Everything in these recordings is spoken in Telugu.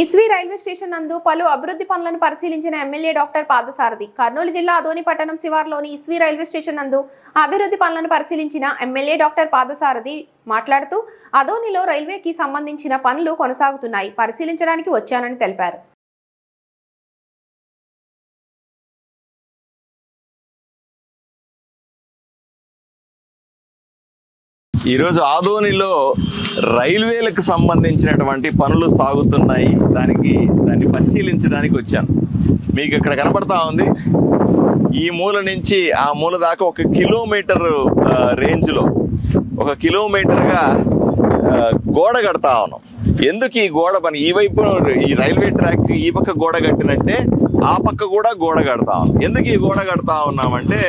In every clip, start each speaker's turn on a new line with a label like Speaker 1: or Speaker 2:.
Speaker 1: ఇస్వి రైల్వే స్టేషన్ నందు పలు అభివృద్ధి పనులను పరిశీలించిన ఎమ్మెల్యే డాక్టర్ పాదసారథి. కర్నూలు జిల్లా అదోని పట్టణం శివార్లోని ఇస్వి రైల్వే స్టేషన్ నందు అభివృద్ధి పనులను పరిశీలించిన ఎమ్మెల్యే డాక్టర్ పాదసారథి మాట్లాడుతూ అదోనిలో రైల్వేకి సంబంధించిన పనులు కొనసాగుతున్నాయి. పరిశీలించడానికి వచ్చానని తెలిపారు.
Speaker 2: ఈరోజు ఆదోనిలో రైల్వేలకు సంబంధించినటువంటి పనులు సాగుతున్నాయి. దానికి దాన్ని పరిశీలించడానికి వచ్చాను. మీకు ఇక్కడ కనబడతా ఉంది. ఈ మూల నుంచి ఆ మూల దాకా ఒక కిలోమీటర్ రేంజ్లో ఒక కిలోమీటర్గా గోడ కడతా ఉన్నాం. ఎందుకు ఈ గోడ పని? ఈ వైపు ఈ రైల్వే ట్రాక్ ఈ పక్క గోడ కట్టినట్టే ఆ పక్క కూడా గోడ కడతా ఉన్నాం. ఎందుకు ఈ గోడ కడతా ఉన్నామంటే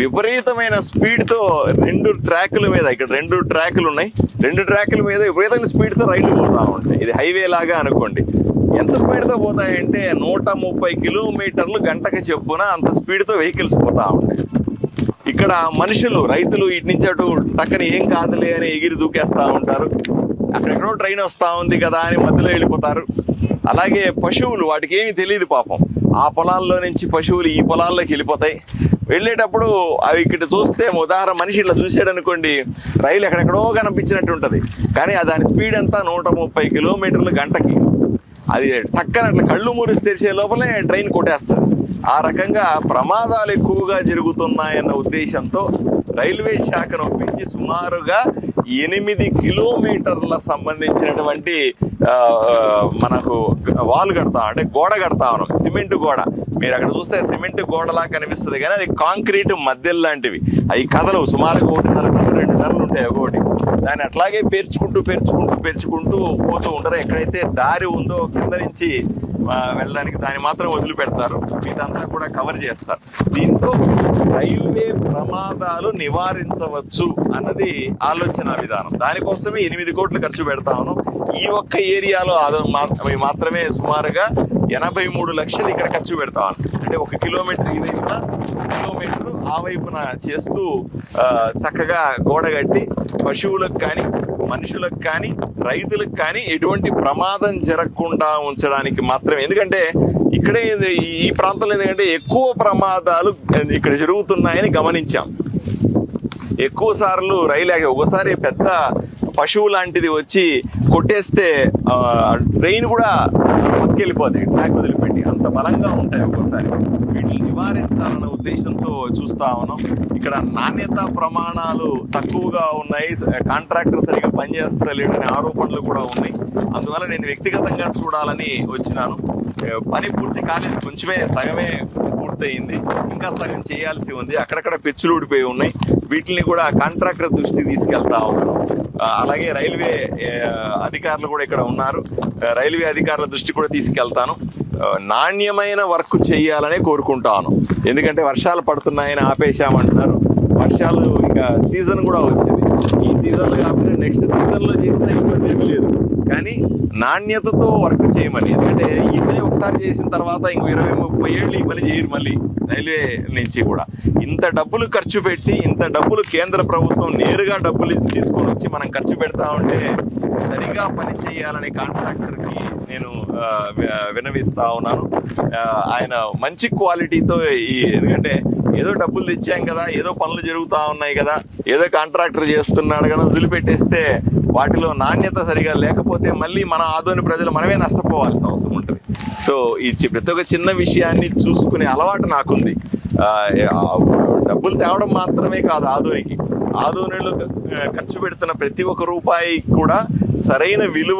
Speaker 2: విపరీతమైన స్పీడ్తో రెండు ట్రాకుల మీద ఇక్కడ రెండు ట్రాకులు ఉన్నాయి. రెండు ట్రాకుల మీద విపరీతమైన స్పీడ్తో రైళ్ళు పోతా ఉంటాయి. ఇది హైవే లాగా అనుకోండి. ఎంత స్పీడ్తో పోతాయంటే నూట ముప్పై కిలోమీటర్లు గంటకి చెప్పున అంత స్పీడ్తో వెహికల్స్ పోతా ఉంటాయి. ఇక్కడ మనుషులు రైతులు ఇటు నుంచి అటు టక్కన ఏం కాదులే అని ఎగిరి దూకేస్తూ ఉంటారు. అక్కడెక్కడో ట్రైన్ వస్తూ ఉంది కదా అని మధ్యలో వెళ్ళిపోతారు. అలాగే పశువులు వాటికి ఏమీ తెలియదు పాపం. ఆ పొలాల్లో నుంచి పశువులు ఈ పొలాల్లోకి వెళ్ళిపోతాయి. వెళ్ళేటప్పుడు అవి ఇక్కడ చూస్తే ఉదాహరణ మనిషి ఇట్లా చూసాడు అనుకోండి రైలు ఎక్కడెక్కడో కనిపించినట్టు ఉంటుంది. కానీ దాని స్పీడ్ అంతా నూట ముప్పై కిలోమీటర్లు గంటకి. అది టక్కన అట్లా కళ్ళు మూరిసి తెరిచే లోపలే ట్రైన్ కొట్టేస్తారు. ఆ రకంగా ప్రమాదాలు ఎక్కువగా జరుగుతున్నాయన్న ఉద్దేశంతో రైల్వే శాఖను ఒప్పించి సుమారుగా ఎనిమిది కిలోమీటర్ల సంబంధించినటువంటి మనకు వాల్ కడతా అంటే గోడ కడతా ఉన్నాం. సిమెంట్ గోడ. మీరు అక్కడ చూస్తే సిమెంట్ గోడలా కనిపిస్తుంది కానీ అది కాంక్రీట్ మధ్యలు లాంటివి. అవి కథలు సుమారుగా ఒకటిన్నర టన్ను రెండు టన్నులు ఉంటాయి ఒకటి దాన్ని అట్లాగే పేర్చుకుంటూ పేర్చుకుంటూ పేర్చుకుంటూ పోతూ ఉంటారు. ఎక్కడైతే దారి ఉందో కింద నుంచి వెళ్ళడానికి దాన్ని మాత్రం వదిలిపెడతారు. ఇదంతా కూడా కవర్ చేస్తారు. దీంతో రైల్వే ప్రమాదాలు నివారించవచ్చు అన్నది ఆలోచన విధానం. దానికోసమే ఎనిమిది కోట్లు ఖర్చు పెడతాను ఈ ఒక్క ఏరియాలో అది అవి మాత్రమే సుమారుగా ఎనభై మూడు లక్షలు ఇక్కడ ఖర్చు పెడతాను అంటే ఒక కిలోమీటర్ ఈ వైపున కిలోమీటర్ ఆ వైపున చేస్తూ చక్కగా గోడ కట్టి పశువులకు కానీ మనుషులకు కానీ రైతులకు కానీ ఎటువంటి ప్రమాదం జరగకుండా ఉంచడానికి మాత్రమే. ఎందుకంటే ఇక్కడే ఈ ప్రాంతంలో ఎందుకంటే ఎక్కువ ప్రమాదాలు ఇక్కడ జరుగుతున్నాయని గమనించాం. ఎక్కువ సార్లు రైలు ఆగి ఒకసారి పెద్ద పశువు లాంటిది వచ్చి కొట్టేస్తే ట్రైన్ కూడా పక్కెళ్ళిపోతాయి ట్రాక్ వదిలిపెట్టి. అంత బలంగా ఉంటాయి ఒక్కోసారి. వీటిని నివారించాలన్న ఉద్దేశంతో చూస్తా ఉన్నాం. ఇక్కడ నాణ్యత ప్రమాణాలు తక్కువగా ఉన్నాయి. కాంట్రాక్టర్ సరిగా పనిచేస్తలేడనే ఆరోపణలు కూడా ఉన్నాయి. అందువల్ల నేను వ్యక్తిగతంగా చూడాలని వచ్చినాను. పని పూర్తి కాలేదు. కొంచెమే సగమే పూర్తయింది. ఇంకా సగం చేయాల్సి ఉంది. అక్కడక్కడ పెచ్చులు ఊడిపోయి ఉన్నాయి. వీటిని కూడా కాంట్రాక్టర్ దృష్టికి తీసుకెళ్తా ఉన్నాను. అలాగే రైల్వే అధికారులు కూడా ఇక్కడ ఉన్నారు. రైల్వే అధికారుల దృష్టి కూడా తీసుకెళ్తాను. నాణ్యమైన వర్క్ చేయాలనే కోరుకుంటాను. ఎందుకంటే వర్షాలు పడుతున్నాయని ఆపేశామంటున్నారు. వర్షాలు ఇంకా సీజన్ కూడా వచ్చింది. ఈ సీజన్లో కాకుండా నెక్స్ట్ సీజన్లో చేసినా ఇబ్బంది ఏమీ లేదు. కానీ నాణ్యతతో వర్క్ చేయమని. ఎందుకంటే ఈ పని ఒకసారి చేసిన తర్వాత ఇంకో ఇరవై ముప్పై ఏళ్ళు ఈ పని చేయరు మళ్ళీ రైల్వే నుంచి కూడా. ఇంత డబ్బులు ఖర్చు పెట్టి ఇంత డబ్బులు కేంద్ర ప్రభుత్వం నేరుగా డబ్బులు తీసుకొని వచ్చి మనం ఖర్చు పెడతా ఉంటే సరిగా పని చేయాలనే కాంట్రాక్టర్కి నేను వినవిస్తా ఉన్నాను. ఆయన మంచి క్వాలిటీతో ఈ ఎందుకంటే ఏదో డబ్బులు తెచ్చాం కదా ఏదో పనులు జరుగుతూ ఉన్నాయి కదా ఏదో కాంట్రాక్టర్ చేస్తున్నాడు కదా వదిలిపెట్టేస్తే వాటిలో నాణ్యత సరిగా లేకపోతే మళ్ళీ మన ఆదోని ప్రజలు మనమే నష్టపోవాల్సిన అవసరం ఉంటుంది. సో ఈ ప్రతి ఒక్క చిన్న విషయాన్ని చూసుకునే అలవాటు నాకుంది. డబ్బులు తేవడం మాత్రమే కాదు ఆదోనికి. ఆధోనిలో ఖర్చు పెడుతున్న ప్రతి ఒక్క రూపాయి కూడా సరైన విలువ